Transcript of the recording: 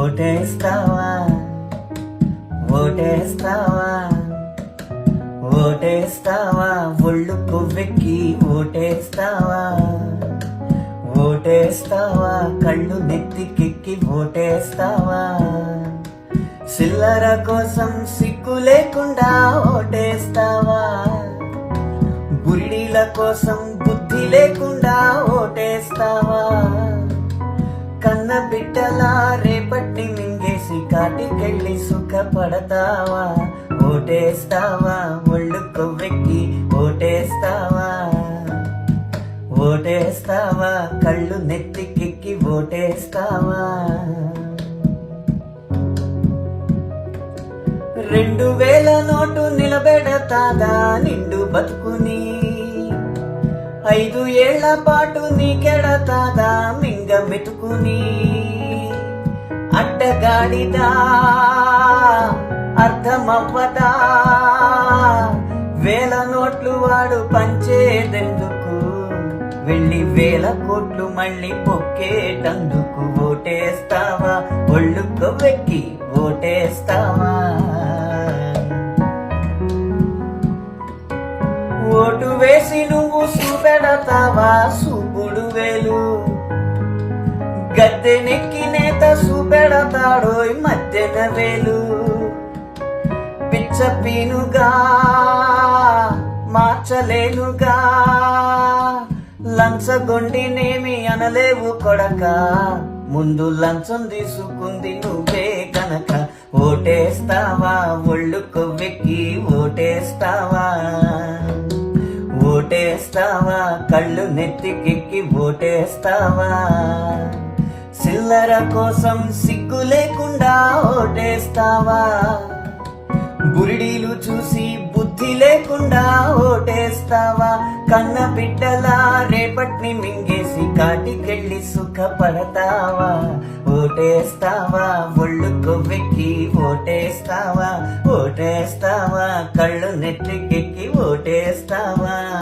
ఓటేస్తావా? ఓటేస్తావా? ఓటేస్తావా? ఒళ్ళు కొవ్వెక్కి ఓటేస్తావా? ఓటేస్తావా? కళ్ళు నెత్తికెక్కి ఓటేస్తావా? చిల్లర కోసం సిగ్గు లేకుండా ఓటేస్తావా? బురిడీల కోసం బుద్ధి లేకుండా ఓటేస్తావా? కన్న బిడ్డలారే మింగేసి సుఖపడతావా? ఓటేస్తావా? ఒళ్ళు కొవ్వెక్కి ఓటేస్తావా? ఓటేస్తావా? కళ్ళు నెత్తికెక్కి ఓటేస్తావా? రెండు వేల నోటు నిలబెడతాదా నిండు బతుకుని? ఐదు ఏళ్ళ పాటు నీకెడతాదా మింగ మెతుకుని? అడ్డగాడిదా అర్థమవ్వదా? వేల నోట్లు వాడు పంచేదెందుకు? వెళ్ళి వేల కోట్లు మళ్ళీ పొక్కేటందుకు ఓటేస్తావా? ఒళ్ళు కొవ్వెక్కి ఓటేస్తావా? ఓటు వేసి నువ్వు సూపెడతావా? సూపుడు వేలు. గద్దెనెక్కి నేత చూపెడతాడోయ్ మధ్యన వేలు. పిచ్చపీనుగా మార్చలేనుగా. లంచగొండినేమి అనలేవు కొడక. ముందు లంచం తీసుకుంది నువ్వే కనుక ఓటేస్తావా? ఒళ్ళు కొవ్వెక్కి ఓటేస్తావా? ఓటేస్తావా? కళ్ళు నెత్తికెక్కి ఓటేస్తావా? చిల్లర కోసం సిగ్గు లేకుండా ఓటేస్తావా? బురిడీలు చూసి బుద్ధి లేకుండా ఓటేస్తావా? కన్న బిడ్డలా రేపటిని మింగేసి కాటికెళ్ళి సుఖపడతావా? ఓటేస్తావా? ఒళ్ళు కొవ్వెక్కి ఓటేస్తావా? ఓటేస్తావా? కళ్ళు నెత్తికెక్కి ఓటేస్తావా?